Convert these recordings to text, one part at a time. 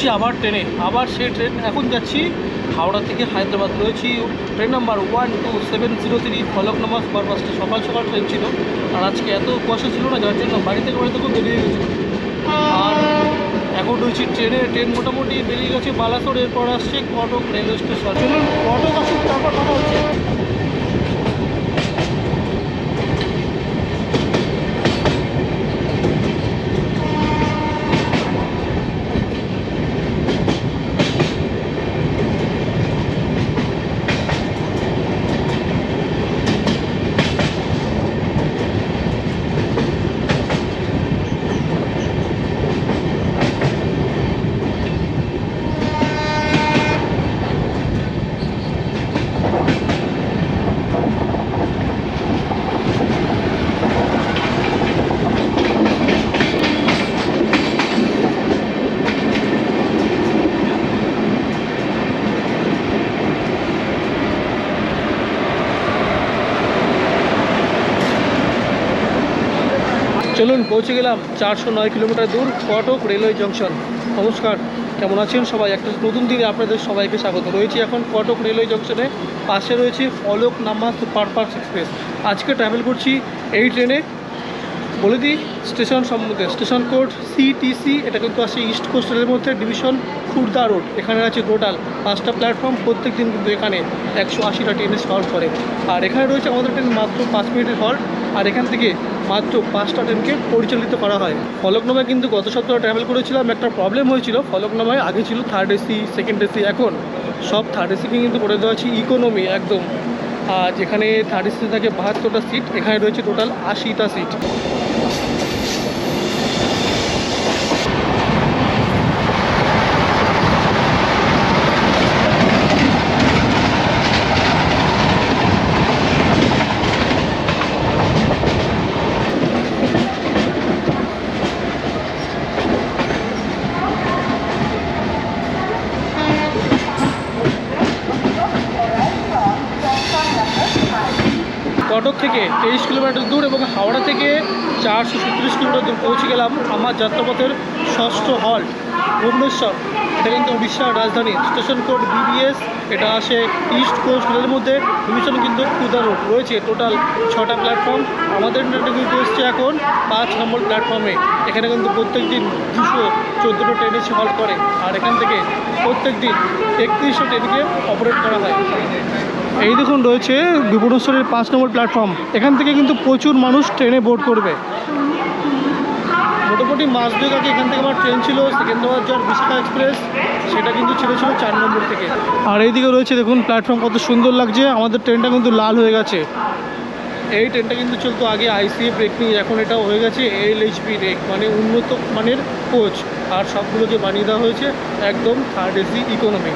করছি আবার ট্রেনে। আবার সেই ট্রেন এখন যাচ্ছি হাওড়া থেকে হায়দ্রাবাদ। রয়েছি train number one two seven zero three Falaknuma সুপারফাস্টে সকাল সকাল ট্রেন ছিল। আর আজকে এত কুয়াশা ছিল না, যার জন্য বাড়ি থেকে বাড়ি থেকেও বেরিয়ে গেছে। আর এখন রয়েছি ট্রেনে। ট্রেন মোটামুটি বেরিয়ে গেছে বালাসোর, এরপর আসছে কটক রেলওয়ে স্টেশন। চলুন কটক আসুক তারপর কথা হচ্ছে। চলুন, পৌঁছে গেলাম চারশো নয় কিলোমিটার দূর কটক রেলওয়ে জংশন। নমস্কার, কেমন আছেন সবাই? একটা নতুন দিনে আপনাদের সবাইকে স্বাগত। রয়েছি এখন কটক রেলওয়ে জংশনে। পাশে রয়েছে ফলক নামা সুপারফাস্ট এক্সপ্রেস। আজকে ট্রাভেল করছি এই ট্রেনে। বলে দিই, স্টেশন সম্বন্ধে। স্টেশন কোড সিটিসি এটা কিন্তু আছে ইস্ট কোস্ট রেলের মধ্যে ডিভিশন খুর্দা রোড এখানে আছে টোটাল পাঁচটা প্ল্যাটফর্ম প্রত্যেক দিন কিন্তু এখানে একশো আশিটা ট্রেনে হল্ট করে। আর এখানে রয়েছে আমাদের ট্রেন মাত্র পাঁচ মিনিটের হল্ট আর এখান থেকে মাত্র পাঁচটা ট্রেনকে পরিচালিত করা হয়। ফলকনামায় কিন্তু গত সপ্তাহে ট্রাভেল করেছিলাম একটা প্রবলেম হয়েছিল। ফলকনামায় আগে ছিল থার্ড এসি সেকেন্ড এসি এখন সব থার্ড এসিকে কিন্তু করে দেওয়া হচ্ছে ইকোনমি একদম। আর যেখানে থার্ড এসিতে থাকে বাহাত্তরটা সিট এখানে রয়েছে টোটাল আশিটা সিট কটক থেকে তেইশ কিলোমিটার দূর এবং হাওড়া থেকে চারশো সত্তিরিশ কিলোমিটার দূর পৌঁছে গেলাম আমার যাত্রাপথের ষষ্ঠ হল ভুবনেশ্বর। এটা কিন্তু উড়িষ্যার রাজধানী। স্টেশন কোড বিবিএস এটা আসে ইস্ট কোস্ট রেলের মধ্যে। ডিভিশন কিন্তু খুদা রোড রয়েছে। টোটাল ছটা প্ল্যাটফর্ম আমাদের ট্রেনটা কিন্তু এসছে এখন পাঁচ নম্বর প্ল্যাটফর্মে এখানে কিন্তু প্রত্যেক দিন দুশো চোদ্দোটা ট্রেন এসে হল্ট করে। আর এখান থেকে প্রত্যেক দিন একত্রিশশো ট্রেনকে অপারেট করা হয়। এই দেখুন রয়েছে ভুবনেশ্বরের পাঁচ নম্বর প্ল্যাটফর্ম এখান থেকে কিন্তু প্রচুর মানুষ ট্রেনে বোর্ড করবে। মোটামুটি মাস দুয়েক আগে এখান থেকে আমার ট্রেন ছিল সেকেন্দ্রাবাদ যাওয়ার বিশাখা এক্সপ্রেস সেটা কিন্তু ছেড়েছিল চার নম্বর থেকে। আর এইদিকে রয়েছে দেখুন প্ল্যাটফর্ম কত সুন্দর লাগছে, আমাদের ট্রেনটা কিন্তু লাল হয়ে গেছে। এই ট্রেনটা কিন্তু চলতো আগে আইসিএ ব্রেক এখন এটা হয়ে গেছে এল এইচপি ব্রেক মানে উন্নত মানের কোচ আর সবগুলোকে বানিয়ে দেওয়া হয়েছে একদম থার্ড এসি ইকোনমি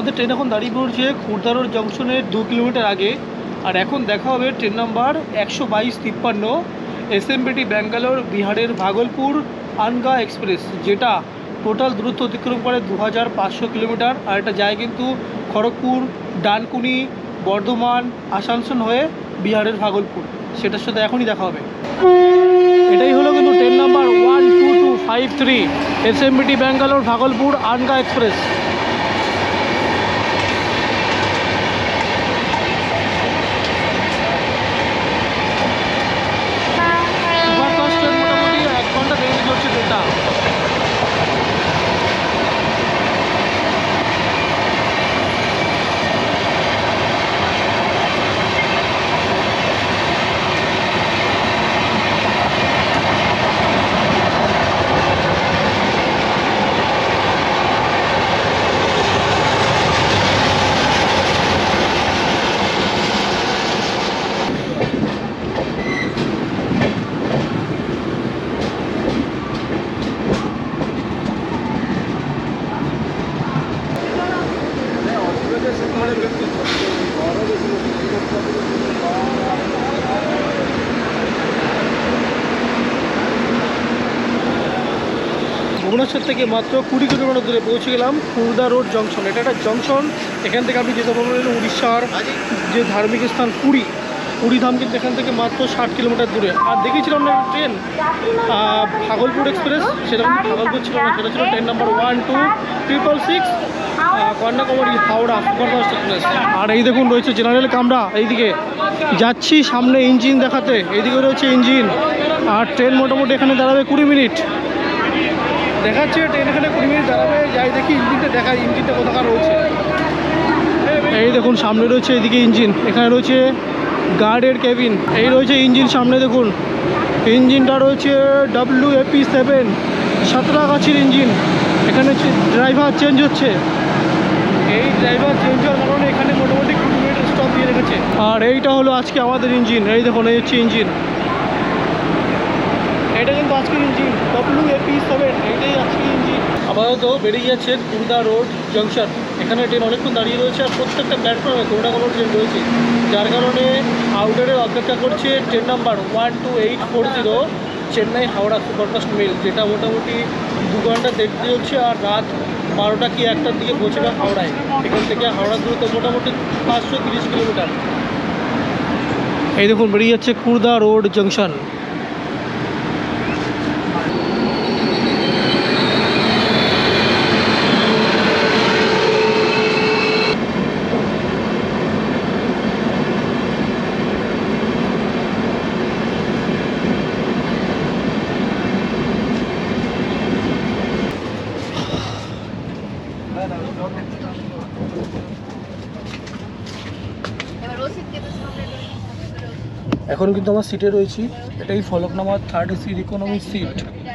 আমাদের ট্রেন এখন দাঁড়িয়ে পড়ছে খুরদারোর জংশনের দু কিলোমিটার আগে। আর এখন দেখা হবে ট্রেন নাম্বার একশো বাইশ তিপ্পান্ন এসএমবিটি ব্যাঙ্গালোর, বিহারের ভাগলপুর, আনগা এক্সপ্রেস, যেটা টোটাল দূরত্ব অতিক্রম করে দু হাজার পাঁচশো কিলোমিটার। আর এটা যায় কিন্তু খড়গপুর, ডানকুনি, বর্ধমান, আসানসোল হয়ে বিহারের ভাগলপুর। সেটার সাথে এখনই দেখা হবে। এটাই হলো কিন্তু train number one two two five three SMVT Bangalore, Bhagalpur, Anga express superfast train মোটামুটি এক ঘণ্টা দেরি চলছে ট্রেনটা ভুবনেশ্বর থেকে মাত্র কুড়ি কিলোমিটার দূরে পৌঁছে গেলাম খুলদা রোড জংশন। এটা একটা জংশন, এখান থেকে আপনি যেতে পারবেন উড়িষ্যার যে ধার্মিক স্থান পুরী। পুরী ধাম কিন্তু এখান থেকে মাত্র ষাট কিলোমিটার দূরে। আর দেখেছিলাম না ট্রেন? ভাগলপুর এক্সপ্রেস, সেটা কিন্তু ভাগলপুর ছিল না, সেটা ছিল train number one two triple six Kanyakumari Howrah, superfast express. আর এই দেখুন রয়েছে জেনারেল কামরা, এইদিকে। যাচ্ছি সামনে ইঞ্জিন দেখাতে, এইদিকে রয়েছে ইঞ্জিন আর ট্রেন মোটামুটি এখানে দাঁড়াবে কুড়ি মিনিট। দেখাচ্ছে ট্রেন এখানে কুড়ি মিনিট দাঁড়াবে, যাই দেখি ইঞ্জিনটা দেখা, ইঞ্জিনটা কোথাকার রয়েছে। এই দেখুন, সামনে রয়েছে এদিকে ইঞ্জিন, এখানে রয়েছে গার্ডের কেবিন এই রয়েছে ইঞ্জিন সামনে দেখুন। ইঞ্জিনটা রয়েছে ডাব্লিউ এপি সেভেন সাঁতরাগাছির ইঞ্জিন, এখানে ড্রাইভার চেঞ্জ হচ্ছে। এই ড্রাইভার চেঞ্জ হওয়ার কারণে এখানে মোটামুটি কুড়ি মিনিট স্টপ দিয়ে রেখেছে। আর এইটা হলো আজকে আমাদের ইঞ্জিন, এই দেখুন, এই হচ্ছে engine. Engine W AP seven এইটাই আজকের ইঞ্জিন আপাতত বেরিয়ে যাচ্ছে কুর্দা রোড জংশন। এখানে ট্রেন অনেকক্ষণ দাঁড়িয়ে রয়েছে আর প্রত্যেকটা প্ল্যাটফর্মে কোনোটা কোনো ট্রেন রয়েছে। যার কারণে আউটারের অপেক্ষা করছে train number one two eight four zero Chennai Howrah superfast mail যেটা মোটামুটি দু ঘণ্টা দেখতে হচ্ছে আর রাত বারোটা কি একটার দিকে পৌঁছবে হাওড়ায়। এখান থেকে হাওড়া দূরত্ব মোটামুটি পাঁচশো তিরিশ কিলোমিটার। এই দেখুন বেরিয়ে যাচ্ছে কুর্দা রোড জংশন এখন কিন্তু আমার সিটে রয়েছি। এটাই ফলকনামা থার্ড এসির ইকোনমি সিট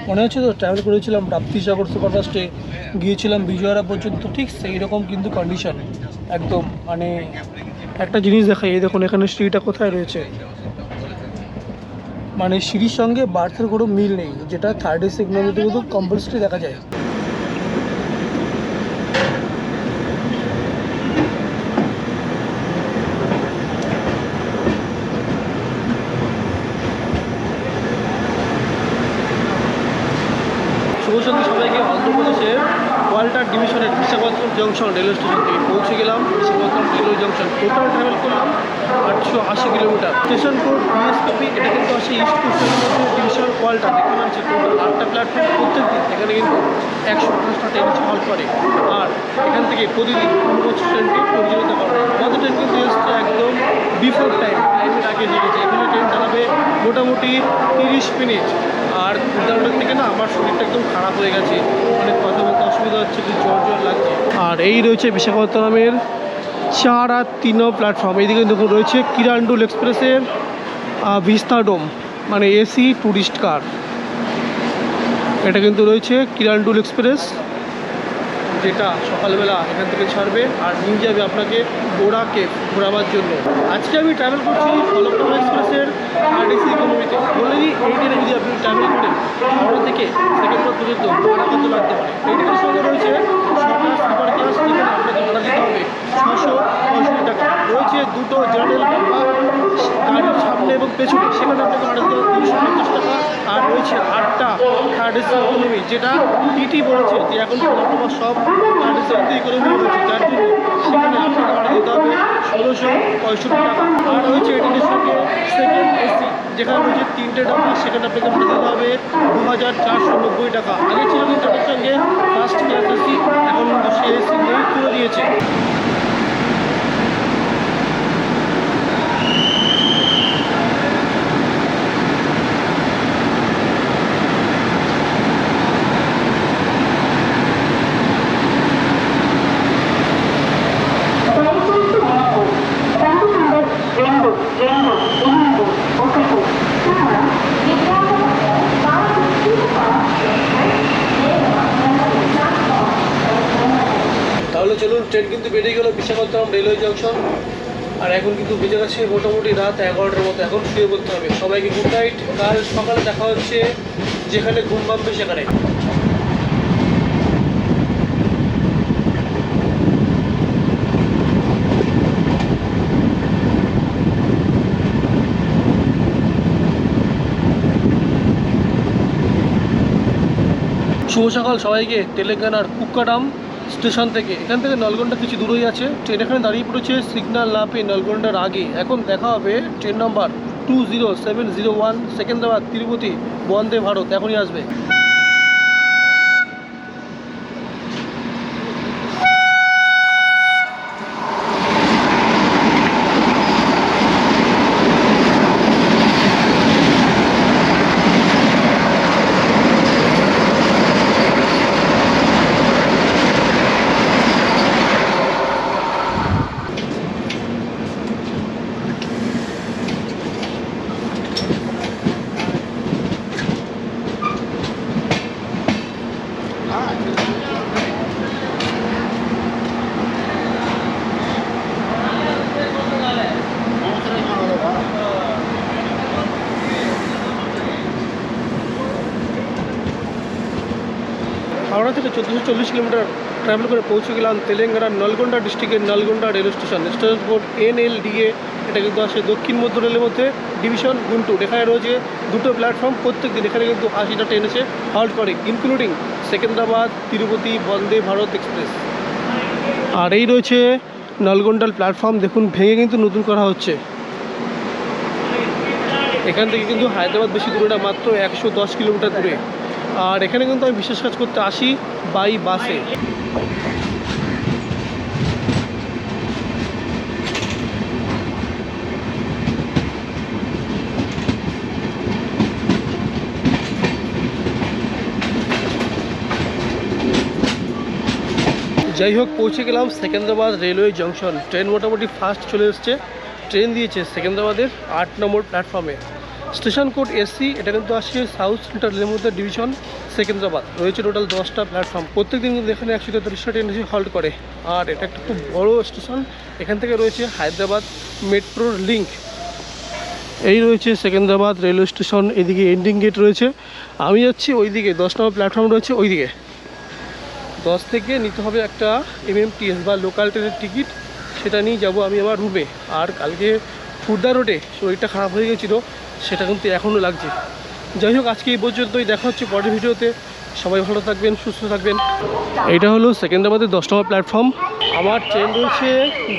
মনে হচ্ছে তো ট্রাভেল করেছিলাম রাপ্তিসাগর সুপারফাস্টে গিয়েছিলাম বিজয়রা পর্যন্ত। ঠিক সেই রকম কিন্তু কন্ডিশন একদম মানে একটা জিনিস দেখাই, এই দেখুন, এখানে সিঁড়িটা কোথায় রয়েছে? মানে সিঁড়ির সঙ্গে বার্থের কোনো মিল নেই, যেটা থার্ড এসি ইকোনমিতে কিন্তু কম্পালসারি দেখা যায় শুভ সন্ধ্যা সবাইকে অন্ধ্রপ্রদেশের ওয়াল্টার ডিভিশনের বিশাখাপত্তনম জংশন রেলওয়ে স্টেশন থেকে পৌঁছে গেলাম Visakhapatnam railway junction total travel করলাম আটশো আশি কিলোমিটার। স্টেশন কোড বিএসকেপি এটা কিন্তু আসে ইস্ট ডিভিশন ওয়াল্টার এখানে আছে টোটাল আটটা প্ল্যাটফর্ম প্রত্যেক দিন, এখানে কিন্তু একশো আঠাশটা ট্রেন হল করে। আর এখান থেকে প্রতিদিন পনেরো ট্রেনটি পরিচালিত করা আমাদের ট্রেন কিন্তু এসছে একদম বিফোর টাইম টাইমের আগে লেগেছে এখানে ট্রেন দাঁড়াবে মোটামুটি তিরিশ মিনিট আর উদাহরণের থেকে না, আমার শরীরটা একদম খারাপ হয়ে গেছে। মানে কথা বলতে অসুবিধা হচ্ছে জ্বর জ্বর লাগছে। আর এই রয়েছে বিশাখাপত্তনমের চার আর তিন প্ল্যাটফর্ম এইদিকে দেখুন, রয়েছে কিরান্ডুল এক্সপ্রেসের ভিস্তাডোম মানে এসি ট্যুরিস্ট কার এটা কিন্তু রয়েছে কিরান্ডুল এক্সপ্রেস যেটা সকালবেলা এখান থেকে ছাড়বে। আর নিয়ে যাবে আপনাকে বোরাকে ঘোরাবার জন্য। আজকে আমি ট্রাভেল করছি ফলকনামা এক্সপ্রেসের আরডিসি ইকোনমিতে বলে দিই এই ট্রেনে যদি আপনি ট্রাভেল করেন থেকে সেকেন্ড পর্যন্ত ভাড়া কত লাগতে পারে। এই ট্রেনের সঙ্গে রয়েছে সরকার স্লিপার ক্লাস যেখানে আপনাকে ভাড়া দিতে হবে ছশো পঁয়ষট্টি টাকা রয়েছে দুটো জেনারেল গাড়ির সামনে এবং পেছনে, সেখানে আপনাকে ভাড়া দিতে হবে তিনশো পঞ্চাশ টাকা। আর রয়েছে আটটা থার্ড এসি ইকোনমি যেটা টিটি বলেছে যে এখন ফলকনামা সব থার্ড এসি ইকোনমি রয়েছে। যার জন্য সেখানে আপনাকে ভাড়া দিতে হবে ষোলোশো পঁয়ষট্টি টাকা। আর রয়েছে এটির সঙ্গে সেকেন্ড এসি যেখানে রয়েছে তিনটে ডাব্বা সেখানে আপনাকে ভাড়া দিতে হবে দু হাজার চারশো নব্বই টাকা। আগে ছিল কিন্তু এটার সঙ্গে ফার্স্ট ক্লাস এসি এখন সে এসি নেই তুলে দিয়েছে। চলুন ট্রেন কিন্তু বেরিয়ে গেল বিশাখাপত্তনম রেলওয়ে জংশন। আর এখন কিন্তু বেজে গেছে মোটামুটি রাত এগারোটার মতো। এখন শুয়ে পড়তে হবে। সবাইকে গুড নাইট কাল সকালে দেখা হচ্ছে যেখানে ঘুম পাবে সেখানে। শুভ সকাল সবাইকে। তেলেঙ্গানার কুক্কাডাম। স্টেশন থেকে। এখান থেকে নলগন্ডা কিছু দূরেই আছে। ট্রেন এখানে দাঁড়িয়ে পড়েছে সিগনাল না পেয়ে নলগন্ডার আগে। এখন দেখা হবে train number two zero seven zero one Secunderabad, Tirupati, Vande Bharat. এখনই আসবে। হাওড়া থেকে চোদ্দোশো চল্লিশ কিলোমিটার ট্রাভেল করে পৌঁছে গেলাম তেলেঙ্গানার নলগোন্ডা ডিস্ট্রিক্টের Nalgonda rail station station code N L DA এটা কিন্তু আসে দক্ষিণ মধ্য রেলের মধ্যে ডিভিশন গুন্টুর এখানে রয়েছে দুটো প্ল্যাটফর্ম প্রত্যেক দিন এখানে কিন্তু আশিটা ট্রেন এসে হল্ট করে ইনক্লুডিং সেকেন্দ্রাবাদ, তিরুপতি, বন্দে ভারত এক্সপ্রেস আর এই রয়েছে নলগন্ডার প্ল্যাটফর্ম দেখুন, ভেঙে কিন্তু নতুন করা হচ্ছে। এখান থেকে কিন্তু হায়দ্রাবাদ বেশি দূরে না, মাত্র একশো দশ কিলোমিটার দূরে। আর এখানে কিন্তু আমি বিশেষ কাজ করতে আসি বাই বাসে। যাই হোক, পৌঁছে গেলাম সেকেন্দ্রাবাদ রেলওয়ে জংশন। ট্রেন মোটামুটি ফাস্ট চলে এসছে। ট্রেন দিয়েছে সেকেন্দ্রাবাদের আট নম্বর প্ল্যাটফর্মে স্টেশন কোড এসসি এটা কিন্তু আসছে সাউথ সেন্ট্রাল রেলের মধ্যে ডিভিশন সেকেন্দ্রাবাদ রয়েছে টোটাল দশটা প্ল্যাটফর্ম। প্রত্যেক দিন কিন্তু এখানে একশো তেতাল্লিশটা ট্রেন এসে হল্ট করে। আর এটা একটা খুব বড় স্টেশন। এখান থেকে রয়েছে হায়দ্রাবাদ মেট্রোর লিঙ্ক। এই রয়েছে সেকেন্দ্রাবাদ রেলওয়ে স্টেশন, এদিকে এন্ডিং গেট রয়েছে। আমি যাচ্ছি ওইদিকে, দশ নম্বর প্ল্যাটফর্ম রয়েছে ওইদিকে। দশ থেকে নিতে হবে একটা এমএমটিএস বা লোকাল ট্রেনের টিকিট সেটা নিয়ে যাব আমি আমার রুমে আর কালকে খুর্দা রোডে শরীরটা খারাপ হয়ে গেছিল। সেটা কিন্তু এখনও লাগছে। যাই হোক আজকে এই পর্যন্তই। দেখা হচ্ছে পরের ভিডিওতে। সবাই ভালো থাকবেন, সুস্থ থাকবেন। এটা হলো সেকেন্দ্রাবাদের দশ নম্বর প্ল্যাটফর্ম আমার ট্রেন রয়েছে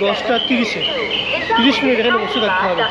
দশটা তিরিশে। তিরিশ মিনিট এখানে বসে থাকতে হবে।